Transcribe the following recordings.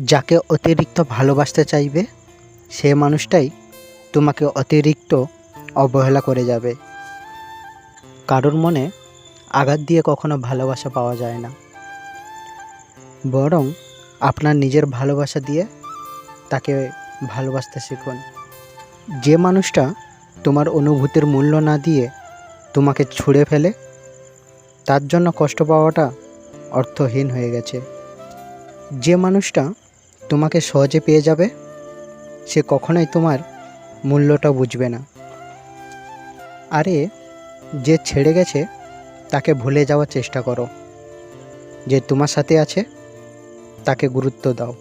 যাকে অতিরিক্ত ভালোবাসতে চাইবে, সে মানুষটাই তোমাকে অতিরিক্ত অবহেলা করে যাবে। কারোর মনে আঘাত দিয়ে কখনো ভালোবাসা পাওয়া যায় না। বরং আপনার নিজের ভালোবাসা দিয়ে তাকে ভালোবাসতে শিখুন। যে মানুষটা তোমার অনুভূতির মূল্য না দিয়ে তোমাকে ছুঁড়ে ফেলে, তার জন্য কষ্ট পাওয়াটা অর্থহীন হয়ে গেছে। যে মানুষটা তোমাকে সহজে পেয়ে যাবে, সে কখনোই তোমার মূল্যটা বুঝবে না। আরে, যে ছেড়ে গেছে, তাকে ভুলে যাওয়ার চেষ্টা করো। যে তোমার সাথে আছে, তাকে গুরুত্ব দাও।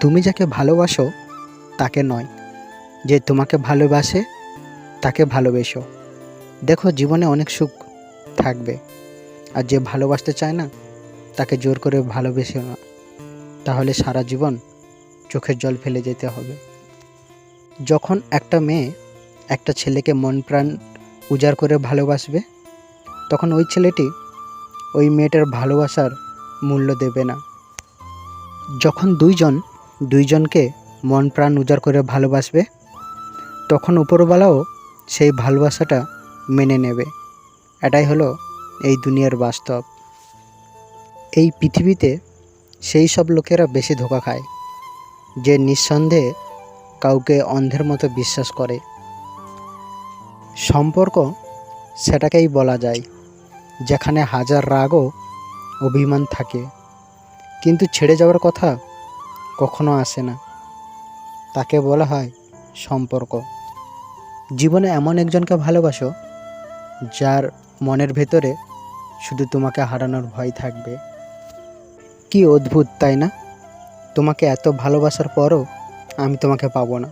তুমি যাকে ভালোবাসো, তাকে নয়। যে তোমাকে ভালোবাসে, তাকে ভালোবেসো। দেখো, জীবনে অনেক সুখ থাকবে। আর যে ভালোবাসতে চায় না তাকে জোর করে ভালোবেসে না। তাহলে সারা জীবন চোখের জল ফেলে যেতে হবে। যখন একটা মেয়ে একটা ছেলেকে মন প্রাণ উজাড় করে ভালোবাসবে, তখন ওই ছেলেটি ওই মেয়েটার ভালোবাসার মূল্য দেবে না। যখন দুইজন, দুইজনকে মন প্রাণ উজাড় করে ভালোবাসবে, তখন উপরওয়ালাও সেই ভালোবাসাটা মেনে নেবে। এটাই হলো এই দুনিয়ার বাস্তব। এই পৃথিবীতে সেই সব লোকেরা বেশি ধোকা খায়, যে নিঃসন্দেহে কাউকে অন্ধের মতো বিশ্বাস করে। সম্পর্ক সেটাকেই বলা যায়, যেখানে হাজার রাগও অভিমান থাকে। কিন্তু ছেড়ে যাওয়ার কথা কখনো আসে না। তাকে বলা হয় সম্পর্ক। জীবনে এমন একজনকে ভালোবাসো, যার মনের ভেতরে শুধু তোমাকে হারানোর ভয় থাকবে। কি অদ্ভুত, তাই না? তোমাকে এত ভালোবাসার পরও আমি তোমাকে পাবো না।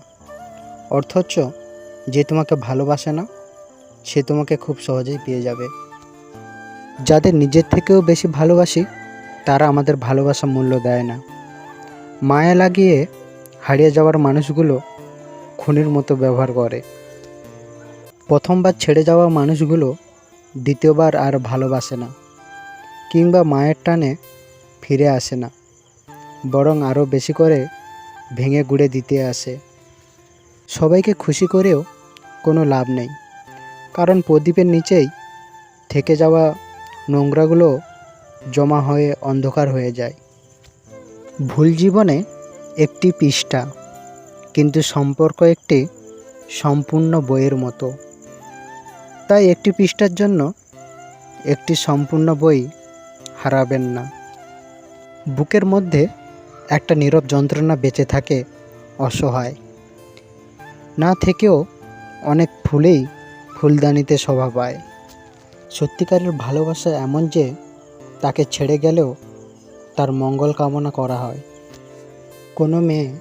অর্থচ যে তোমাকে ভালোবাসে না, সে তোমাকে খুব সহজেই পেয়ে যাবে। যাদের নিজের থেকেও বেশি ভালোবাসি, তারা আমাদের ভালোবাসা মূল্য দেয় না। মায়া লাগিয়ে হারিয়ে যাওয়ার মানুষগুলো খুনির মতো ব্যবহার করে। প্রথমবার ছেড়ে যাওয়া মানুষগুলো দ্বিতীয়বার আর ভালোবাসে না। কিংবা মায়ের টানে ফিরে আসে না, বরং আরও বেশি করে ভেঙে গুড়ে দিতে আসে। সবাইকে খুশি করেও কোনো লাভ নেই, কারণ প্রদীপের নিচেই থেকে যাওয়া নোংরাগুলো জমা হয়ে অন্ধকার হয়ে যায়। ভুল জীবনে একটি পৃষ্ঠা, কিন্তু সম্পর্ক একটি সম্পূর্ণ বইয়ের মতো। তাই একটি পৃষ্ঠার জন্য একটি সম্পূর্ণ বই হারাবেন না। বুকের মধ্যে একটা নীরব যন্ত্রণা বেঁচে থাকে, অসহায়। না থেকেও অনেক ফুলেই ফুলদানিতে শোভা পায়। সত্যিকারের ভালোবাসা এমন যে তাকে ছেড়ে গেলেও তার মঙ্গল কামনা করা হয়। কোনো মেয়ে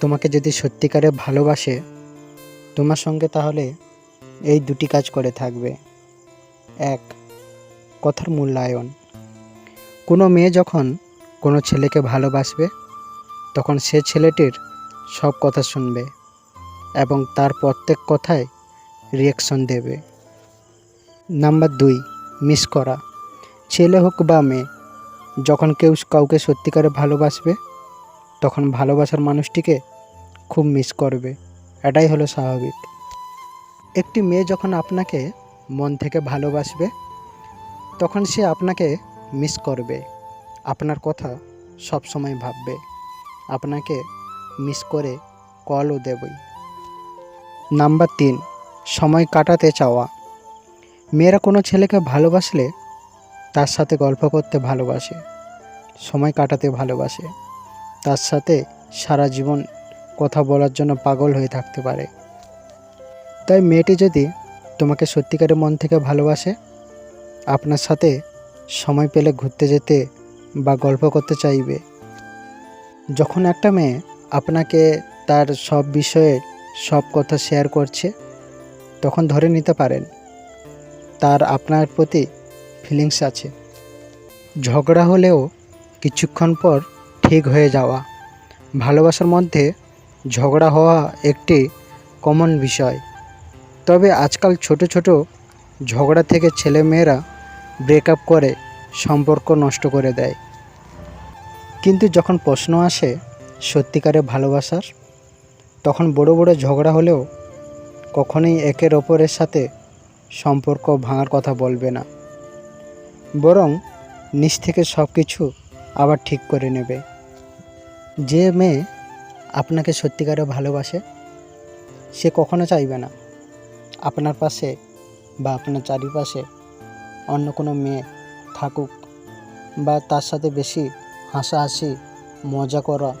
তোমাকে যদি সত্যিকারে ভালোবাসে, তোমার সঙ্গে তাহলে এই দুটি কাজ করে থাকবে। এক, কথার মূল্যায়ন। কোনো মেয়ে যখন কোনো ছেলেকে ভালোবাসবে, তখন সে ছেলেটির সব কথা শুনবে এবং তার প্রত্যেক কথায় রিয়াকশন দেবে। নাম্বার দুই মিস করা। ছেলে হোক বা মেয়ে, যখন কেউ কাউকে সত্যিকারে ভালোবাসবে, তখন ভালোবাসার মানুষটিকে খুব মিস করবে। এটাই হলো স্বাভাবিক। একটি মেয়ে যখন আপনাকে মন থেকে ভালোবাসবে, তখন সে আপনাকে মিস করবে। আপনার কথা সব সময় ভাববে। আপনাকে মিস করে কলও দেবই। নাম্বার তিন, সময় কাটাতে চাওয়া। মেয়েরা কোনো ছেলেকে ভালোবাসলে তার সাথে গল্প করতে ভালোবাসে, সময় কাটাতে ভালোবাসে। তার সাথে সারা জীবন কথা বলার জন্য পাগল হয়ে থাকতে পারে। তাই মেয়েটি যদি তোমাকে সত্যিকারের মন থেকে ভালোবাসে, আপনার সাথে সময় পেলে ঘুরতে যেতে বা গল্প করতে চাইবে। যখন একটা মেয়ে আপনাকে তার সব বিষয়ে সব কথা শেয়ার করছে, তখন ধরে নিতে পারেন, তার আপনার প্রতি ফিলিংস আছে। ঝগড়া হলেও কিছুক্ষণ পর ঠিক হয়ে যাওয়া। ভালোবাসার মধ্যে ঝগড়া হওয়া একটি কমন বিষয়। তবে আজকাল ছোট ছোট ঝগড়া থেকে ছেলে মেয়েরা ব্রেকআপ করে সম্পর্ক নষ্ট করে দেয়। কিন্তু যখন প্রশ্ন আসে সত্যিকারে ভালোবাসার, তখন বড় বড় ঝগড়া হলেও কখনোই একের ওপরের সাথে সম্পর্ক ভাঙার কথা বলবে না। বরং নিজ থেকে সব কিছু আবার ঠিক করে নেবে। যে মেয়ে আপনাকে সত্যিকারে ভালোবাসে, সে কখনো চাইবে না। আপনার পাশে বা আপনার চারিপাশে অন্য কোনো মেয়ে থাকুক বা তার সাথে বেশি হাসাহাসি, মজা করা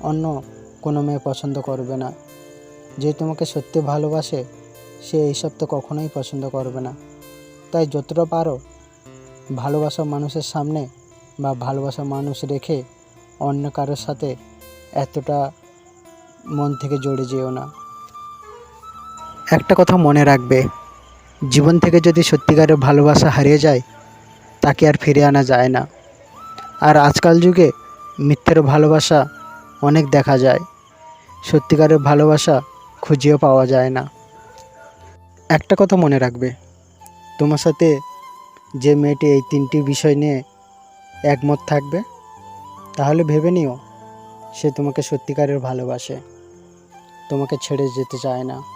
অন্য কোনো মেয়ে পছন্দ করবে না। যে তোমাকে সত্যি ভালোবাসে, সে এইসব তো কখনোই পছন্দ করবে না। তাই যতটা পারো, ভালোবাসা মানুষের সামনে বা ভালোবাসা মানুষ রেখে অন্য কারোর সাথে এতটা মন থেকে জড়ে যেও না। একটা কথা মনে রাখবে, জীবন থেকে যদি সত্যিকারের ভালোবাসা হারিয়ে যায় তাকে আর ফিরে আনা যায় না। আর আজকাল যুগে মিথ্যের ভালোবাসা অনেক দেখা যায়। সত্যিকারের ভালোবাসা খুঁজেও পাওয়া যায় না। একটা কথা মনে রাখবে, তোমার সাথে যে মেয়েটি এই তিনটি বিষয় নিয়ে একমত থাকবে, তাহলে ভেবে নিও, সে তোমাকে সত্যিকারের ভালোবাসে। তোমাকে ছেড়ে যেতে চায় না।